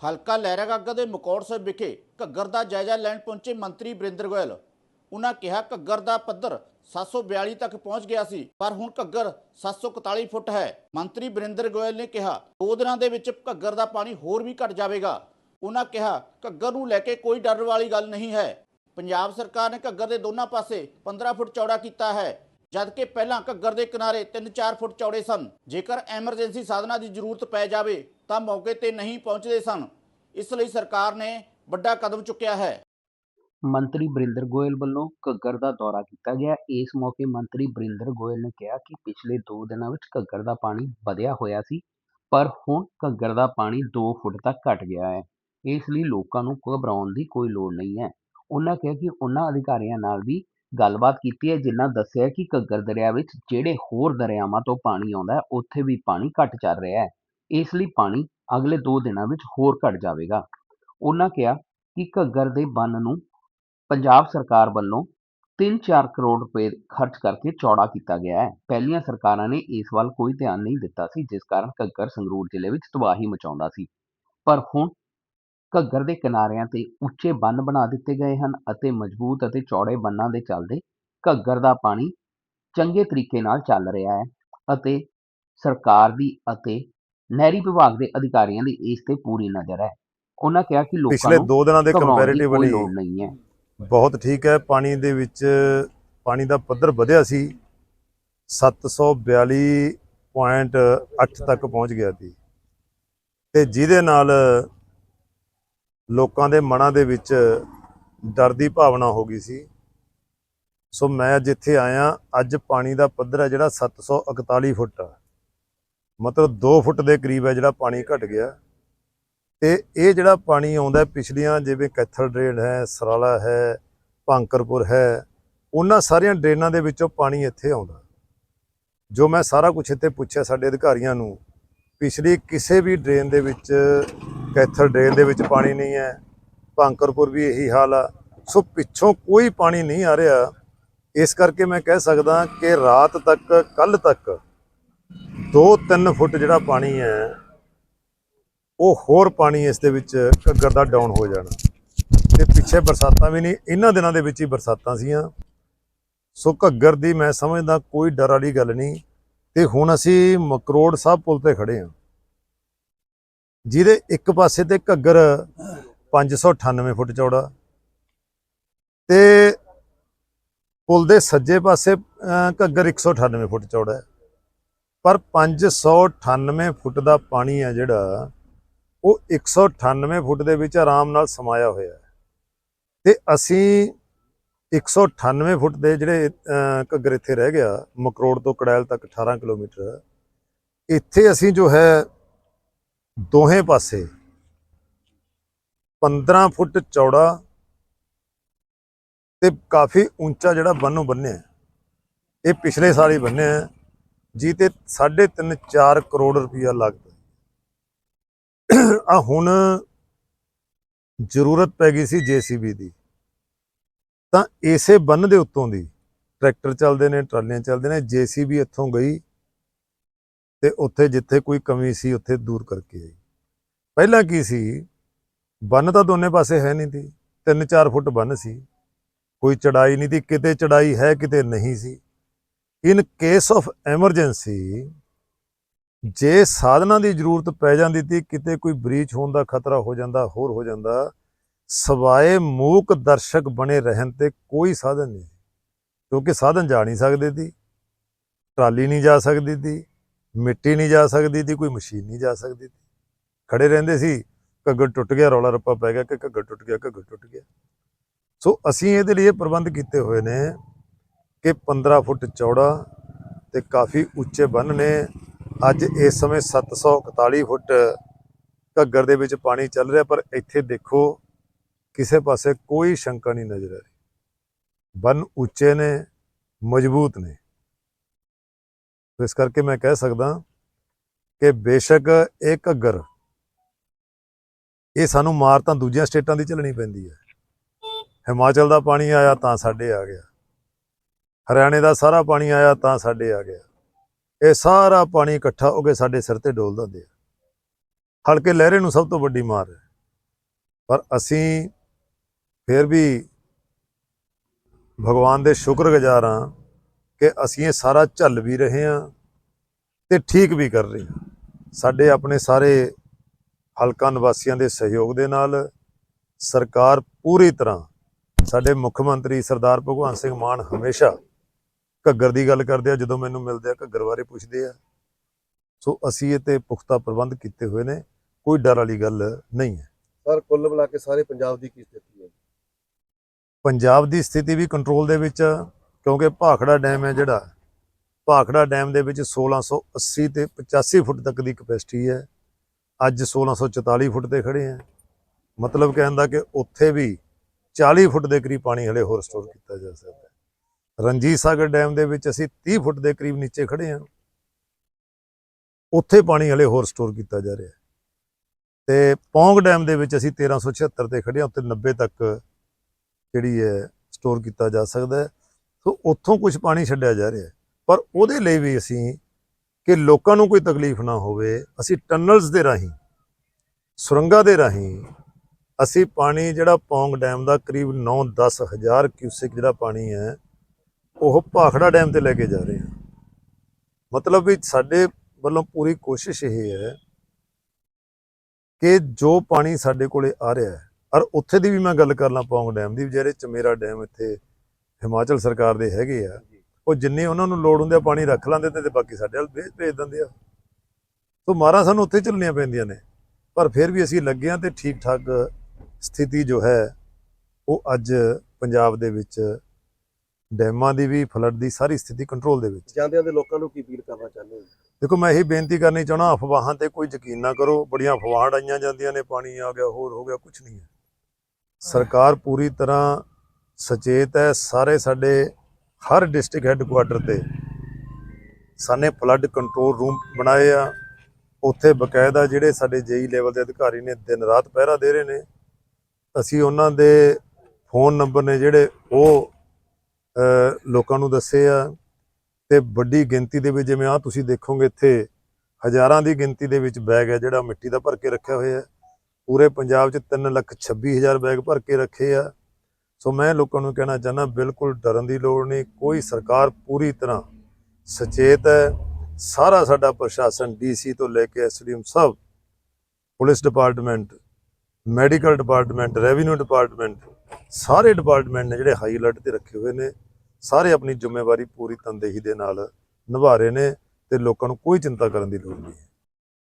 ਹਲਕਾ ਲਹਿਰਾਗਾਗਾ ਦੇ ਮਕੌੜ ਸਾਹਿਬ ਵਿਖੇ ਘੱਗਰ ਦਾ ਜਾਇਜ਼ਾ ਲੈਣ ਪਹੁੰਚੇ ਮੰਤਰੀ ਬਰਿੰਦਰ ਗੋਇਲ। ਉਹਨਾਂ ਕਿਹਾ ਘੱਗਰ ਦਾ ਪੱਧਰ 742 ਤੱਕ ਪਹੁੰਚ ਗਿਆ ਸੀ, ਪਰ ਹੁਣ ਘੱਗਰ 741 ਫੁੱਟ ਹੈ। ਮੰਤਰੀ ਬਰਿੰਦਰ ਗੋਇਲ ਨੇ ਕਿਹਾ, ਦੋ ਦਿਨਾਂ ਦੇ ਵਿੱਚ ਘੱਗਰ ਦਾ ਪਾਣੀ ਹੋਰ ਵੀ ਘਟ ਜਾਵੇਗਾ। ਉਹਨਾਂ ਕਿਹਾ, ਘੱਗਰ ਨੂੰ ਲੈ ਕੇ ਕੋਈ ਡਰ ਵਾਲੀ ਗੱਲ ਨਹੀਂ ਹੈ। ਪੰਜਾਬ ਸਰਕਾਰ ਨੇ ਘੱਗਰ ਦੇ ਦੋਨਾਂ ਪਾਸੇ 15 ਫੁੱਟ ਚੌੜਾ ਕੀਤਾ ਹੈ। ਜਦਕਿ ਪਹਿਲਾਂ ਘੱਗਰ ਦੇ ਕਿਨਾਰੇ 3-4 ਫੁੱਟ ਚੌੜੇ ਸਨ। ਜੇਕਰ ਐਮਰਜੈਂਸੀ ਸਾਧਨਾਂ ਦੀ ਜ਼ਰੂਰਤ ਪੈ ਜਾਵੇ, ਤਾਂ ਮੌਕੇ ਤੇ ਨਹੀਂ ਪਹੁੰਚਦੇ ਸਨ। ਇਸ ਲਈ ਸਰਕਾਰ ਨੇ ਵੱਡਾ ਕਦਮ ਚੁੱਕਿਆ ਹੈ। ਮੰਤਰੀ ਬਰਿੰਦਰ ਗੋਇਲ ਵੱਲੋਂ ਘੱਗਰ ਦਾ ਦੌਰਾ ਕੀਤਾ ਗਿਆ। ਇਸ ਮੌਕੇ ਮੰਤਰੀ ਬਰਿੰਦਰ ਗੋਇਲ ਨੇ ਕਿਹਾ ਕਿ ਪਿਛਲੇ 2 ਦਿਨਾਂ ਵਿੱਚ ਘੱਗਰ ਦਾ ਪਾਣੀ ਵਧਿਆ ਹੋਇਆ ਸੀ, ਪਰ ਹੁਣ ਘੱਗਰ ਦਾ ਪਾਣੀ 2 ਫੁੱਟ ਤੱਕ ਘਟ ਗਿਆ ਹੈ। ਇਸ ਲਈ ਲੋਕਾਂ ਨੂੰ ਘਬਰਾਉਣ ਦੀ ਕੋਈ ਲੋੜ ਨਹੀਂ ਹੈ। ਉਹਨਾਂ ਕਿਹਾ ਕਿ ਉਹਨਾਂ ਅਧਿਕਾਰੀਆਂ ਨਾਲ ਵੀ ਗੱਲਬਾਤ ਕੀਤੀ ਹੈ ਜਿਨ੍ਹਾਂ ਦੱਸਿਆ ਕਿ ਘੱਗਰ ਦਰਿਆ ਵਿੱਚ ਜਿਹੜੇ ਹੋਰ ਦਰਿਆਵਾਂ ਤੋਂ ਪਾਣੀ ਆਉਂਦਾ ਹੈ, ਉੱਥੇ ਵੀ ਪਾਣੀ ਘਟ ਚੱਲ ਰਿਹਾ ਹੈ। ਇਸ ਲਈ ਪਾਣੀ ਅਗਲੇ 2 ਦਿਨਾਂ ਵਿੱਚ ਹੋਰ ਘਟ ਜਾਵੇਗਾ। ਉਹਨਾਂ ਕਿਹਾ ਕਿ ਘੱਗਰ ਦੇ ਬੰਨ ਨੂੰ ਪੰਜਾਬ ਸਰਕਾਰ ਵੱਲੋਂ 3-4 ਕਰੋੜ ਰੁਪਏ ਖਰਚ ਕਰਕੇ ਚੌੜਾ ਕੀਤਾ ਗਿਆ ਹੈ। ਪਹਿਲੀਆਂ ਸਰਕਾਰਾਂ ਨੇ ਇਸ ਵੱਲ ਕੋਈ ਧਿਆਨ ਨਹੀਂ ਦਿੱਤਾ ਸੀ, ਜਿਸ ਕਾਰਨ ਘੱਗਰ ਸੰਗਰੂਰ ਜ਼ਿਲ੍ਹੇ ਵਿੱਚ ਤਬਾਹੀ ਮਚਾਉਂਦਾ ਸੀ। ਪਰ ਹੁਣ ਘੱਗਰ ਦੇ ਕਿਨਾਰਿਆਂ ਤੇ ਉੱਚੇ ਬੰਨ ਬਣਾ ਦਿੱਤੇ ਗਏ ਹਨ ਅਤੇ ਮਜ਼ਬੂਤ ਅਤੇ ਚੌੜੇ ਬੰਨਾਂ ਦੇ ਚੱਲਦੇ ਘੱਗਰ ਦਾ ਪਾਣੀ ਚੰਗੇ ਤਰੀਕੇ ਨਾਲ ਚੱਲ ਰਿਹਾ ਹੈ ਅਤੇ ਸਰਕਾਰ ਦੀ ਅਤੇ ਨਹਿਰੀ ਵਿਭਾਗ ਦੇ ਅਧਿਕਾਰੀਆਂ ਦੀ ਇਸ ਤੇ ਪੂਰੀ ਨਜ਼ਰ ਹੈ। ਉਹਨਾਂ ਕਿਹਾ ਕਿ ਲੋਕਾਂ ਪਿਛਲੇ ਨੂੰ 2 ਦਿਨਾਂ ਦੇ ਕੰਪੈਰੀਟਿਵਲੀ ਨਹੀਂ ਹੈ। ਬਹੁਤ ਠੀਕ ਹੈ ਪਾਣੀ ਦੇ ਵਿੱਚ ਪਾਣੀ ਦਾ ਪੱਧਰ ਵਧਿਆ ਸੀ। 742.8 ਤੱਕ ਪਹੁੰਚ ਗਿਆ ਸੀ। ਤੇ ਜਿਹਦੇ ਨਾਲ ਲੋਕਾਂ ਦੇ ਮਨਾਂ ਦੇ ਵਿੱਚ ਡਰ ਦੀ ਭਾਵਨਾ ਹੋ ਗਈ ਸੀ। ਸੋ ਮੈਂ ਜਿੱਥੇ ਆਇਆ। ਅੱਜ ਪਾਣੀ ਦਾ ਪੱਧਰ ਹੈ ਜਿਹੜਾ 741 ਫੁੱਟ ਆ। ਮਤਲਬ 2 ਫੁੱਟ ਦੇ ਕਰੀਬ ਹੈ ਜਿਹੜਾ ਪਾਣੀ ਘਟ ਗਿਆ। ਤੇ ਇਹ ਜਿਹੜਾ ਪਾਣੀ ਆਉਂਦਾ ਪਿਛਲੀਆਂ ਜਿਵੇਂ ਕੈਥਲ ਡਰੇਨ ਹੈ, ਸਰਾਲਾ ਹੈ, ਭਾਂਕਰਪੁਰ ਹੈ, ਉਹਨਾਂ ਸਾਰੀਆਂ ਡਰੇਨਾਂ ਦੇ ਵਿੱਚੋਂ ਪਾਣੀ ਇੱਥੇ ਆਉਂਦਾ। ਜੋ ਮੈਂ ਸਾਰਾ ਕੁਝ ਇੱਥੇ ਪੁੱਛਿਆ ਸਾਡੇ ਅਧਿਕਾਰੀਆਂ ਨੂੰ, ਪਿਛਲੀ ਕਿਸੇ ਵੀ ਡਰੇਨ ਦੇ ਵਿੱਚ ਕੈਥਲ ਡਰੇਨ ਦੇ ਵਿੱਚ ਪਾਣੀ ਨਹੀਂ ਹੈ। ਭਾਂਕਰਪੁਰ ਵੀ ਇਹੀ ਹਾਲ ਆ। ਸੋ ਪਿੱਛੋਂ ਕੋਈ ਪਾਣੀ ਨਹੀਂ ਆ ਰਿਹਾ। ਇਸ ਕਰਕੇ ਮੈਂ ਕਹਿ ਸਕਦਾ ਕਿ ਰਾਤ ਤੱਕ ਕੱਲ ਤੱਕ 2-3 ਫੁੱਟ ਜਿਹੜਾ ਪਾਣੀ ਹੈ, ਉਹ ਹੋਰ ਪਾਣੀ ਇਸ ਦੇ ਵਿੱਚ ਘੱਗਰ ਦਾ ਡਾਊਨ ਹੋ ਜਾਣਾ। ਤੇ ਪਿੱਛੇ ਬਰਸਾਤਾਂ ਵੀ ਨਹੀਂ, ਇਹਨਾਂ ਦਿਨਾਂ ਦੇ ਵਿੱਚ ਹੀ ਬਰਸਾਤਾਂ ਸੀਆਂ। ਸੋ ਘੱਗਰ ਦੀ ਮੈਂ ਸਮਝਦਾ ਕੋਈ ਡਰ ਵਾਲੀ ਗੱਲ ਨਹੀਂ। ਤੇ ਹੁਣ ਅਸੀਂ ਮਕਰੋੜ ਸਾਹਿਬ ਪੁਲ ਤੇ ਖੜੇ ਹਾਂ। ਜਿਹਦੇ ਇੱਕ ਪਾਸੇ ਤੇ ਘੱਗਰ 598 ਫੁੱਟ ਚੌੜਾ ਤੇ ਪੁਲ ਦੇ ਸੱਜੇ ਪਾਸੇ ਅਹ, ਘੱਗਰ 198 ਫੁੱਟ ਚੌੜਾ ਹੈ। ਪਰ 598 ਫੁੱਟ ਦਾ ਪਾਣੀ ਹੈ ਜਿਹੜਾ ਉਹ 198 ਫੁੱਟ ਦੇ ਵਿੱਚ ਆਰਾਮ ਨਾਲ ਸਮਾਇਆ ਹੋਇਆ ਹੈ। ਤੇ ਅਸੀਂ 198 ਫੁੱਟ ਦੇ ਜਿਹੜੇ ਘੱਗਰ ਇੱਥੇ ਰਹਿ ਗਿਆ ਮਕਰੋੜ ਤੋਂ ਕੜੈਲ ਤੱਕ 18 ਕਿਲੋਮੀਟਰ ਇੱਥੇ ਅਸੀਂ ਜੋ ਹੈ ਦੋਹੇ ਪਾਸੇ 15 ਫੁੱਟ ਚੌੜਾ ਤੇ ਕਾਫੀ ਉੱਚਾ ਜਿਹੜਾ ਬੰਨੋਂ ਬੰਨਿਆ ਇਹ ਪਿਛਲੇ ਸਾਲ ਹੀ ਬੰਨਿਆ ਹੈ, ਜੀ ਤੇ 3.5 4 ਕਰੋੜ ਰੁਪਇਆ ਲੱਗਦਾ ਆ ਹੁਣ ਜ਼ਰੂਰਤ ਪੈ ਗਈ ਸੀ ਜੀਸੀਬੀ ਦੀ। ਤਾਂ ਇਸੇ ਬੰਨ ਦੇ ਉੱਤੋਂ ਦੀ ਟਰੈਕਟਰ ਚੱਲਦੇ ਨੇ ਟਰਾਲੀਆਂ ਚੱਲਦੇ ਨੇ ਜੀਸੀਬੀ ਇੱਥੋਂ ਗਈ ਤੇ ਉੱਥੇ ਜਿੱਥੇ ਕੋਈ ਕਮੀ ਸੀ, ਉੱਥੇ ਦੂਰ ਕਰਕੇ ਆਈ। ਪਹਿਲਾਂ ਕੀ ਸੀ? ਬੰਨ ਤਾਂ ਦੋਨੇ ਪਾਸੇ ਹੈ ਨਹੀਂ ਸੀ। 3-4 ਫੁੱਟ ਬੰਨ ਸੀ। ਕੋਈ ਚੜਾਈ ਨਹੀਂ ਸੀ। ਕਿਤੇ ਚੜਾਈ ਹੈ, ਕਿਤੇ ਨਹੀਂ ਸੀ। ਇਨ ਕੇਸ ਆਫ ਐਮਰਜੈਂਸੀ ਜੇ ਸਾਧਨਾਂ ਦੀ ਜ਼ਰੂਰਤ ਪੈ ਜਾਂਦੀ ਤੀ ਕਿਤੇ ਕੋਈ ਬ੍ਰੀਚ ਹੋਣ ਦਾ ਖਤਰਾ ਹੋ ਜਾਂਦਾ, ਹੋਰ ਹੋ ਜਾਂਦਾ, ਸਵਾਏ ਮੂਕ ਦਰਸ਼ਕ ਬਣੇ ਰਹਿਣ ਤੇ ਕੋਈ ਸਾਧਨ ਨਹੀਂ ਕਿਉਂਕਿ ਸਾਧਨ ਜਾ ਨਹੀਂ ਸਕਦੇ ਸੀ। ਟਰਾਲੀ ਨਹੀਂ ਜਾ ਸਕਦੀ ਸੀ। ਮਿੱਟੀ ਨਹੀਂ ਜਾ ਸਕਦੀ ਸੀ ਕੋਈ ਮਸ਼ੀਨ ਨਹੀਂ ਜਾ ਸਕਦੀ ਸੀ ਖੜੇ ਰਹਿੰਦੇ ਸੀ, ਘੱਗਰ ਟੁੱਟ ਗਿਆ, ਰੌਲਾ ਰੱਪਾ ਪੈ ਗਿਆ ਕਿ ਘੱਗਰ ਟੁੱਟ ਗਿਆ, ਘੱਗਰ ਟੁੱਟ ਗਿਆ। ਸੋ ਅਸੀਂ ਇਹਦੇ ਲਈ ਇਹ ਪ੍ਰਬੰਧ ਕੀਤੇ ਹੋਏ ਨੇ ਕਿ 15 ਫੁੱਟ ਚੌੜਾ ਤੇ ਕਾਫੀ ਉੱਚੇ ਬੰਨ ਨੇ। ਅੱਜ ਇਸ ਸਮੇਂ 741 ਫੁੱਟ ਘੱਗਰ ਦੇ ਵਿੱਚ ਪਾਣੀ ਚੱਲ ਰਿਹਾ, ਪਰ ਇੱਥੇ ਦੇਖੋ, ਕਿਸੇ ਪਾਸੇ ਕੋਈ ਸ਼ੰਕਾ ਨਹੀਂ ਨਜ਼ਰ ਆ ਰਹੀ। ਬੰਨ ਉੱਚੇ ਨੇ, ਮਜ਼ਬੂਤ ਨੇ। ਸੋ ਇਸ ਕਰਕੇ ਮੈਂ ਕਹਿ ਸਕਦਾ ਕਿ ਬੇਸ਼ੱਕ ਇਹ ਘੱਗਰ, ਇਹ ਸਾਨੂੰ ਮਾਰ ਤਾਂ ਦੂਜੀਆਂ ਸਟੇਟਾਂ ਦੀ ਝੱਲਣੀ ਪੈਂਦੀ ਹੈ। ਹਿਮਾਚਲ ਦਾ ਪਾਣੀ ਆਇਆ ਤਾਂ ਸਾਡੇ ਆ ਗਿਆ। ਹਰਿਆਣੇ ਦਾ ਸਾਰਾ ਪਾਣੀ ਆਇਆ ਤਾਂ ਸਾਡੇ ਆ ਗਿਆ। ਇਹ ਸਾਰਾ ਪਾਣੀ ਇਕੱਠਾ ਹੋ ਕੇ ਸਾਡੇ ਸਿਰ ਤੇ ਡੋਲ ਦਿੰਦੇ ਆ ਹਲਕੇ ਲਹਿਰੇ ਨੂੰ ਸਭ ਤੋਂ ਵੱਡੀ ਮਾਰ ਹੈ। ਪਰ ਅਸੀਂ ਫਿਰ ਵੀ ਭਗਵਾਨ ਦੇ ਸ਼ੁਕਰਗੁਜ਼ਾਰ ਹਾਂ ਕਿ ਅਸੀਂ ਇਹ ਸਾਰਾ ਝੱਲ ਵੀ ਰਹੇ ਹਾਂ ਤੇ ਠੀਕ ਵੀ ਕਰ ਰਹੇ ਹਾਂ। ਸਾਡੇ ਆਪਣੇ ਸਾਰੇ ਹਲਕਾ ਨਿਵਾਸੀਆਂ ਦੇ ਸਹਿਯੋਗ ਦੇ ਨਾਲ ਸਰਕਾਰ ਪੂਰੀ ਤਰ੍ਹਾਂ ਸਾਡੇ ਮੁੱਖ ਮੰਤਰੀ ਸਰਦਾਰ ਭਗਵੰਤ ਸਿੰਘ ਮਾਨ ਹਮੇਸ਼ਾ ਘੱਗਰ ਦੀ ਗੱਲ ਕਰਦੇ ਆ ਜਦੋਂ ਮੈਨੂੰ ਮਿਲਦੇ ਆ ਘੱਗਰ ਬਾਰੇ ਪੁੱਛਦੇ ਆ। ਸੋ ਅਸੀਂ ਇਹ ਤੇ ਪੁਖਤਾ ਪ੍ਰਬੰਧ ਕੀਤੇ ਹੋਏ ਨੇ ਕੋਈ ਡਰ ਵਾਲੀ ਗੱਲ ਨਹੀਂ ਹੈ। ਸਰ ਕੁੱਲ ਮਿਲਾ ਕੇ ਸਾਰੇ ਪੰਜਾਬ ਦੀ ਕੀ ਸਥਿਤੀ ਹੈ? ਪੰਜਾਬ ਦੀ ਸਥਿਤੀ ਵੀ ਕੰਟਰੋਲ ਦੇ ਵਿੱਚ ਆ, ਕਿਉਂਕਿ ਭਾਖੜਾ ਡੈਮ ਹੈ ਜਿਹੜਾ, ਭਾਖੜਾ ਡੈਮ ਦੇ ਵਿੱਚ 1680 ਤੇ 85 ਫੁੱਟ ਤੱਕ ਦੀ ਕਪੈਸਿਟੀ ਹੈ। ਅੱਜ 1644 ਫੁੱਟ ਤੇ ਖੜੇ ਆ ਮਤਲਬ ਕਹਿੰਦਾ ਕਿ ਉੱਥੇ ਵੀ 40 ਫੁੱਟ ਦੇ ਕਰੀਬ ਪਾਣੀ ਹਲੇ ਹੋਰ ਸਟੋਰ ਕੀਤਾ ਜਾ ਸਕਦਾ ਹੈ। ਰਣਜੀਤ ਸਾਗਰ ਡੈਮ ਦੇ ਵਿੱਚ ਅਸੀਂ 30 ਫੁੱਟ ਦੇ ਕਰੀਬ ਨੀਚੇ ਖੜੇ ਹਾਂ। ਉੱਥੇ ਪਾਣੀ ਹਲੇ ਹੋਰ ਸਟੋਰ ਕੀਤਾ ਜਾ ਰਿਹਾ ਹੈ। ਤੇ ਪੌਂਗ ਡੈਮ ਦੇ ਵਿੱਚ ਅਸੀਂ 1376 ਤੇ ਖੜੇ ਹਾਂ। ਉੱਥੇ 90 ਤੱਕ ਜਿਹੜੀ ਹੈ ਸਟੋਰ ਕੀਤਾ ਜਾ ਸਕਦਾ ਹੈ। ਸੋ ਉੱਥੋਂ ਕੁਝ ਪਾਣੀ ਛੱਡਿਆ ਜਾ ਰਿਹਾ ਪਰ ਉਹਦੇ ਲਈ ਵੀ ਅਸੀਂ ਕਿ ਲੋਕਾਂ ਨੂੰ ਕੋਈ ਤਕਲੀਫ ਨਾ ਹੋਵੇ, ਅਸੀਂ ਟਨਲਸ ਦੇ ਰਾਹੀਂ, ਸੁਰੰਗਾਂ ਦੇ ਰਾਹੀਂ, ਅਸੀਂ ਪਾਣੀ ਜਿਹੜਾ ਪੌਂਗ ਡੈਮ ਦਾ ਕਰੀਬ 9-10 ਹਜ਼ਾਰ ਕਿਊਸਿਕ ਜਿਹੜਾ ਪਾਣੀ ਹੈ, ਉਹ ਭਾਖੜਾ ਡੈਮ ਤੇ ਲੈ ਕੇ ਜਾ ਰਹੇ ਹਾਂ। ਮਤਲਬ ਵੀ ਸਾਡੇ ਵੱਲੋਂ ਪੂਰੀ ਕੋਸ਼ਿਸ਼ ਇਹ ਹੈ ਕਿ ਜੋ ਪਾਣੀ ਸਾਡੇ ਕੋਲੇ ਆ ਰਿਹਾ ਹੈ, ਔਰ ਉੱਥੇ ਦੀ ਵੀ ਮੈਂ ਗੱਲ ਕਰ ਲਾਂ ਪੌਂਗ ਡੈਮ ਦੀ, ਜਿਹੜੇ ਚਮੇਰਾ ਡੈਮ ਇੱਥੇ ਹਿਮਾਚਲ ਸਰਕਾਰ ਦੇ ਹੈਗੇ ਆ ਉਹ ਜਿੰਨੇ ਉਹਨਾਂ ਨੂੰ ਲੋੜ ਹੁੰਦੇ ਆ ਪਾਣੀ ਰੱਖ ਲੈਂਦੇ ਤੇ ਬਾਕੀ ਸਾਡੇ ਵੱਲ ਭੇਜ ਭੇਜ ਦਿੰਦੇ ਆ। ਸੋ ਮਾਰਾਂ ਸਾਨੂੰ ਉੱਥੇ ਚੱਲਣੀਆਂ ਪੈਂਦੀਆਂ ਨੇ ਪਰ ਫਿਰ ਵੀ ਅਸੀਂ ਲੱਗੇ ਆ ਤੇ ਠੀਕ ਠਾਕ ਸਥਿਤੀ ਜੋ ਹੈ ਉਹ ਅੱਜ ਪੰਜਾਬ ਦੇ ਵਿੱਚ ਡੈਮਾਂ ਦੀ ਵੀ ਫਲੱਡ ਦੀ ਸਾਰੀ ਸਥਿਤੀ ਕੰਟਰੋਲ ਦੇ ਵਿੱਚ। ਜਾਂਦਿਆਂ ਦੇ ਲੋਕਾਂ ਨੂੰ ਕੀ ਅਪੀਲ ਕਰਨਾ ਚਾਹੁੰਦੇ ਹੋ? ਦੇਖੋ ਮੈਂ ਇਹੀ ਬੇਨਤੀ ਕਰਨੀ ਚਾਹਣਾ ਅਫਵਾਹਾਂ ਤੇ ਕੋਈ ਯਕੀਨ ਨਾ ਕਰੋ ਬੜੀਆਂ ਅਫਵਾਹਾਂ ਉਡਾਈਆਂ ਜਾਂਦੀਆਂ ਨੇ ਪਾਣੀ ਆ ਗਿਆ ਹੋਰ ਹੋ ਗਿਆ ਕੁਝ ਨਹੀਂ ਹੈ। ਸਰਕਾਰ ਪੂਰੀ ਤਰ੍ਹਾਂ ਸੁਚੇਤ ਹੈ, ਸਾਰੇ ਸਾਡੇ ਹਰ ਡਿਸਟ੍ਰਿਕਟ ਹੈੱਡਕੁਆਟਰ ਤੇ ਸਾਨੇ ਫਲੱਡ ਕੰਟਰੋਲ ਰੂਮ ਬਣਾਏ ਆ। ਉੱਥੇ ਬਕਾਇਦਾ ਜਿਹੜੇ ਸਾਡੇ ਜੇਈ ਲੈਵਲ ਦੇ ਅਧਿਕਾਰੀ ਨੇ ਦਿਨ ਰਾਤ ਪਹਿਰਾ ਦੇ ਰਹੇ ਨੇ। ਅਸੀਂ ਉਹਨਾਂ ਦੇ ਫੋਨ ਨੰਬਰ ਨੇ ਜਿਹੜੇ ਉਹ ਲੋਕਾਂ ਨੂੰ ਦੱਸੇ ਆ। ਤੇ ਵੱਡੀ ਗਿਣਤੀ ਦੇ ਵਿੱਚ ਜਿਵੇਂ ਆ ਤੁਸੀਂ ਦੇਖੋਗੇ ਇੱਥੇ, ਹਜ਼ਾਰਾਂ ਦੀ ਗਿਣਤੀ ਦੇ ਵਿੱਚ ਬੈਗ ਹੈ ਜਿਹੜਾ ਮਿੱਟੀ ਦਾ ਭਰ ਕੇ ਰੱਖਿਆ ਹੋਇਆ। ਹੈ ਪੂਰੇ ਪੰਜਾਬ 'ਚ 3 ਲੱਖ 26 ਹਜ਼ਾਰ ਬੈਗ ਭਰ ਕੇ ਰੱਖੇ ਆ। ਸੋ ਮੈਂ ਲੋਕਾਂ ਨੂੰ ਕਹਿਣਾ ਚਾਹੁੰਦਾ, ਬਿਲਕੁਲ ਡਰਨ ਦੀ ਲੋੜ ਨਹੀਂ। ਕੋਈ ਸਰਕਾਰ ਪੂਰੀ ਤਰ੍ਹਾਂ ਸੁਚੇਤ ਹੈ। ਸਾਰਾ ਸਾਡਾ ਪ੍ਰਸ਼ਾਸਨ ਡੀਸੀ ਤੋਂ ਲੈ ਕੇ ਐਸਡੀਐਮ ਸਭ, police department, medical department, revenue department, ਸਾਰੇ ਡਿਪਾਰਟਮੈਂਟ ਨੇ ਜਿਹੜੇ ਹਾਈ ਅਲਰਟ ਤੇ ਰੱਖੇ ਹੋਏ ਨੇ, ਸਾਰੇ ਆਪਣੀ ਜ਼ਿੰਮੇਵਾਰੀ ਪੂਰੀ ਤਨਦੇਹੀ ਦੇ ਨਾਲ ਨਿਭਾ ਰਹੇ ਨੇ ਤੇ ਲੋਕਾਂ ਨੂੰ ਕੋਈ ਚਿੰਤਾ ਕਰਨ ਦੀ ਲੋੜ ਨਹੀਂ ਹੈ।